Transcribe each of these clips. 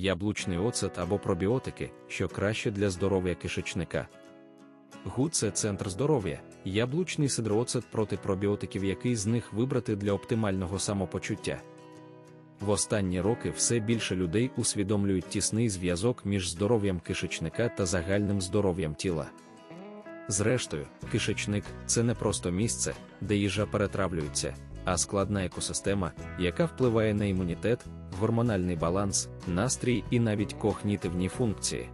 яблучний оцет або пробіотики, що краще для здоров'я кишечника. ГУ це центр здоров'я, яблучний сидрооцет проти пробіотиків, який з них вибрати для оптимального самопочуття. В останні роки все більше людей усвідомлюють тісний зв'язок між здоров'ям кишечника та загальним здоров'ям тіла. Зрештою, кишечник це не просто місце, де їжа перетравлюється, а складна екосистема, яка впливає на імунітет, гормональний баланс, настрій і навіть когнітивні функції.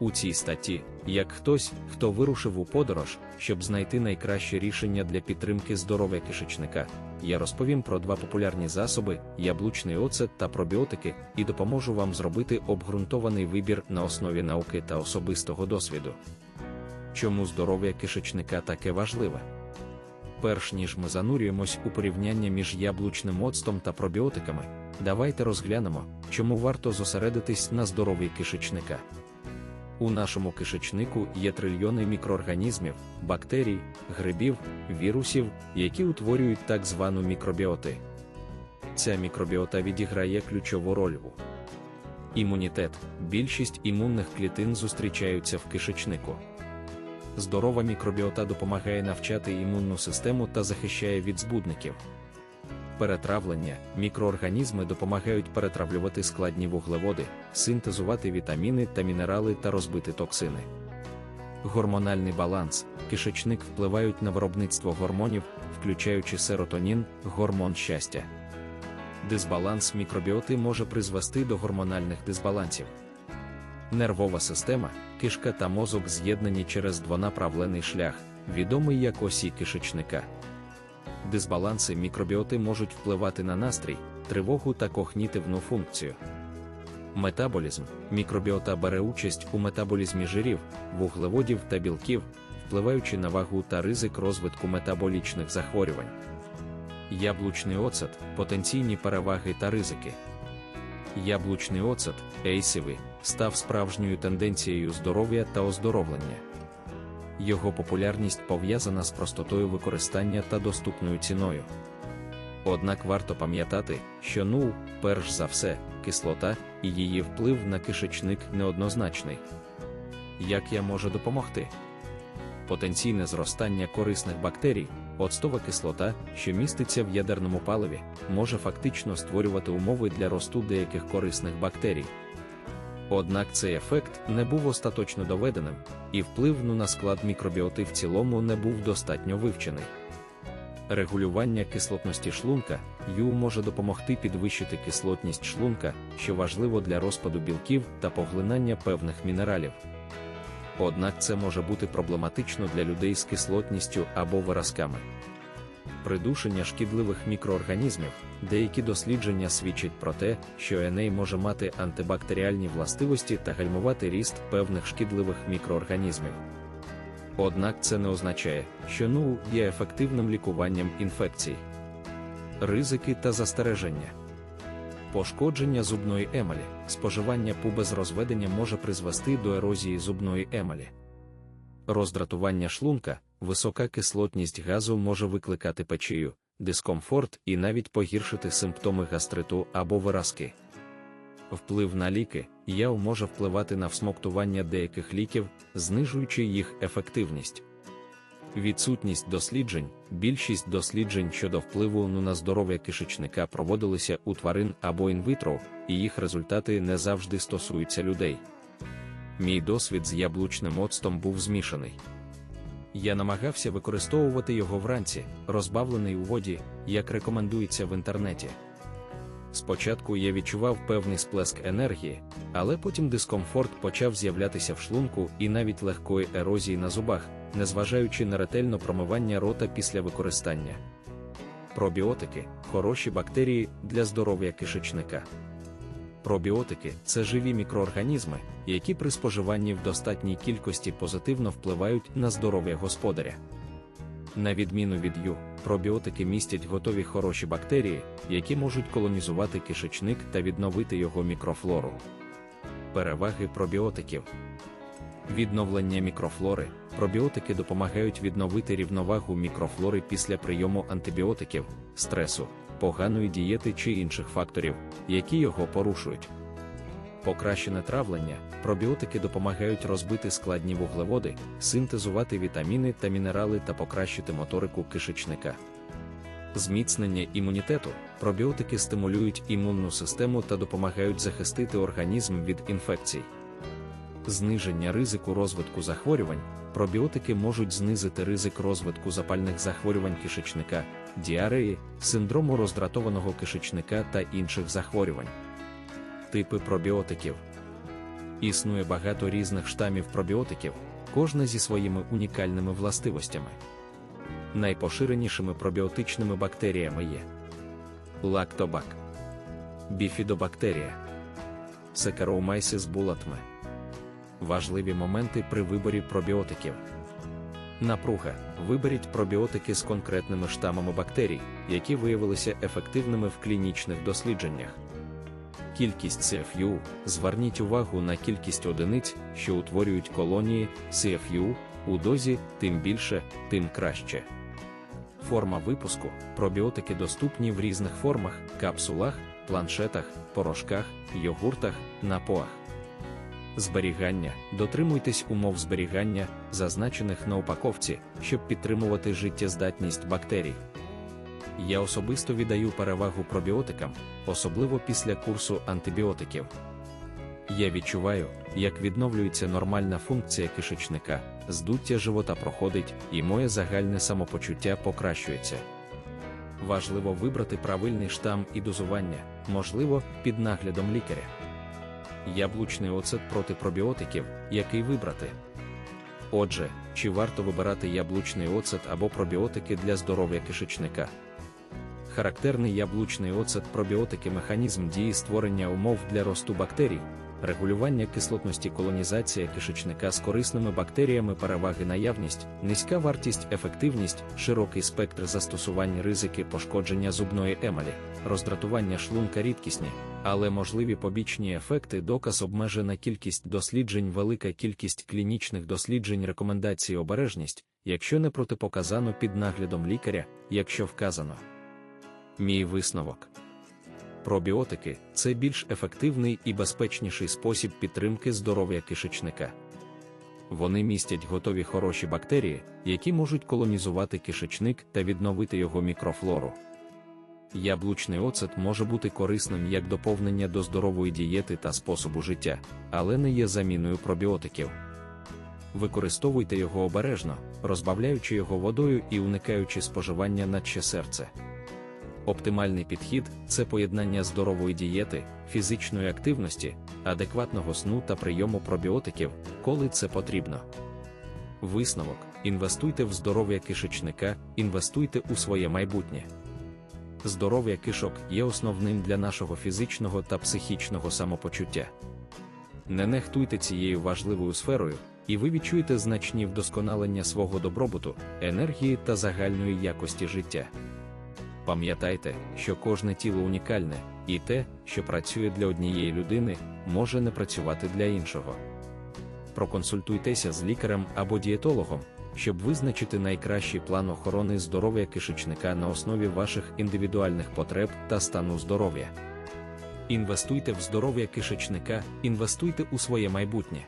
У цій статті, як хтось, хто вирушив у подорож, щоб знайти найкраще рішення для підтримки здоров'я кишечника, я розповім про два популярні засоби: яблучний оцет та пробіотики, і допоможу вам зробити обґрунтований вибір на основі науки та особистого досвіду. Чому здоров'я кишечника таке важливе? Перш ніж ми занурюємось у порівняння між яблучним оцтом та пробіотиками, давайте розглянемо, чому варто зосередитись на здоров'ї кишечника. У нашому кишечнику є трильйони мікроорганізмів, бактерій, грибів, вірусів, які утворюють так звану мікробіоти. Ця мікробіота відіграє ключову роль імунітет. Більшість імунних клітин зустрічаються в кишечнику. Здорова мікробіота допомагає навчати імунну систему та захищає від збудників. Перетравлення мікроорганізми допомагають перетравлювати складні вуглеводи, синтезувати вітаміни та мінерали та розбити токсини. Гормональний баланс, кишечник впливають на виробництво гормонів, включаючи серотонін, гормон щастя. Дисбаланс мікробіоти може призвести до гормональних дисбалансів. Нервова система, кишка та мозок з'єднані через двонаправлений шлях, відомий як осі кишечника. Дисбаланси мікробіоти можуть впливати на настрій, тривогу та когнітивну функцію. Метаболізм мікробіота бере участь у метаболізмі жирів, вуглеводів та білків, впливаючи на вагу та ризик розвитку метаболічних захворювань. Яблучний оцет потенційні переваги та ризики. Яблучний оцет, ейсивий, став справжньою тенденцією здоров'я та оздоровлення. Його популярність пов'язана з простотою використання та доступною ціною. Однак варто пам'ятати, що ну, перш за все, кислота і її вплив на кишечник неоднозначний. Як я можу допомогти? Потенційне зростання корисних бактерій, оцтова кислота, що міститься в ядерному паливі, може фактично створювати умови для росту деяких корисних бактерій. Однак цей ефект не був остаточно доведеним, і вплив на склад мікробіоти в цілому не був достатньо вивчений. Регулювання кислотності шлунка ю може допомогти підвищити кислотність шлунка, що важливо для розпаду білків та поглинання певних мінералів. Однак це може бути проблематично для людей з кислотністю або виразками. Придушення шкідливих мікроорганізмів, деякі дослідження свідчать про те, що еней може мати антибактеріальні властивості та гальмувати ріст певних шкідливих мікроорганізмів. Однак це не означає, що НУ є ефективним лікуванням інфекцій. Ризики та застереження. Пошкодження зубної емалі, споживання пу без розведення може призвести до ерозії зубної емалі. Роздратування шлунка, висока кислотність газу може викликати печію, дискомфорт і навіть погіршити симптоми гастриту або виразки. Вплив на ліки яв може впливати на всмоктування деяких ліків, знижуючи їх ефективність. Відсутність досліджень, більшість досліджень щодо впливу на здоров'я кишечника проводилися у тварин або інвитро, і їх результати не завжди стосуються людей. Мій досвід з яблучним оцтом був змішаний. Я намагався використовувати його вранці, розбавлений у воді, як рекомендується в інтернеті. Спочатку я відчував певний сплеск енергії, але потім дискомфорт почав з'являтися в шлунку і навіть легкої ерозії на зубах, незважаючи на ретельне промивання рота після використання. Пробіотики хороші бактерії для здоров'я кишечника. Пробіотики це живі мікроорганізми, які при споживанні в достатній кількості позитивно впливають на здоров'я господаря. На відміну від ю, пробіотики містять готові хороші бактерії, які можуть колонізувати кишечник та відновити його мікрофлору. Переваги пробіотиків. Відновлення мікрофлори. Пробіотики допомагають відновити рівновагу мікрофлори після прийому антибіотиків, стресу, поганої дієти чи інших факторів, які його порушують. Покращене травлення, пробіотики допомагають розбити складні вуглеводи, синтезувати вітаміни та мінерали та покращити моторику кишечника. Зміцнення імунітету, пробіотики стимулюють імунну систему та допомагають захистити організм від інфекцій. Зниження ризику розвитку захворювань, пробіотики можуть знизити ризик розвитку запальних захворювань кишечника, діареї, синдрому роздратованого кишечника та інших захворювань. Типи пробіотиків існує багато різних штамів пробіотиків, кожна зі своїми унікальними властивостями. Найпоширенішими пробіотичними бактеріями є лактобак, біфідобактерія, секароумайсис булатме. Важливі моменти при виборі пробіотиків. Напруга. Виберіть пробіотики з конкретними штамами бактерій, які виявилися ефективними в клінічних дослідженнях. Кількість CFU. Зверніть увагу на кількість одиниць, що утворюють колонії CFU, у дозі, тим більше, тим краще. Форма випуску. Пробіотики доступні в різних формах, капсулах, планшетах, порошках, йогуртах, напоях. Зберігання. Дотримуйтесь умов зберігання, зазначених на упаковці, щоб підтримувати життєздатність бактерій. Я особисто віддаю перевагу пробіотикам, особливо після курсу антибіотиків. Я відчуваю, як відновлюється нормальна функція кишечника, здуття живота проходить, і моє загальне самопочуття покращується. Важливо вибрати правильний штам і дозування, можливо, під наглядом лікаря. Яблучний оцет проти пробіотиків, який вибрати. Отже, чи варто вибирати яблучний оцет або пробіотики для здоров'я кишечника? Характерний яблучний оцет пробіотики механізм дії створення умов для росту бактерій, регулювання кислотності колонізація кишечника з корисними бактеріями переваги наявність, низька вартість, ефективність, широкий спектр застосувань ризики пошкодження зубної емалі, роздратування шлунка рідкісні, але можливі побічні ефекти доказ обмежена кількість досліджень велика кількість клінічних досліджень рекомендації обережність, якщо не протипоказано під наглядом лікаря, якщо вказано. Мій висновок. Пробіотики це більш ефективний і безпечніший спосіб підтримки здоров'я кишечника. Вони містять готові хороші бактерії, які можуть колонізувати кишечник та відновити його мікрофлору. Яблучний оцет може бути корисним як доповнення до здорової дієти та способу життя, але не є заміною пробіотиків. Використовуйте його обережно, розбавляючи його водою і уникаючи споживання наче серце. Оптимальний підхід це поєднання здорової дієти, фізичної активності, адекватного сну та прийому пробіотиків, коли це потрібно. Висновок: інвестуйте в здоров'я кишечника, інвестуйте у своє майбутнє. Здоров'я кишок є основним для нашого фізичного та психічного самопочуття. Не нехтуйте цією важливою сферою, і ви відчуєте значні вдосконалення свого добробуту, енергії та загальної якості життя. Пам'ятайте, що кожне тіло унікальне, і те, що працює для однієї людини, може не працювати для іншого. Проконсультуйтеся з лікарем або дієтологом, щоб визначити найкращий план охорони здоров'я кишечника на основі ваших індивідуальних потреб та стану здоров'я. Інвестуйте в здоров'я кишечника, інвестуйте у своє майбутнє.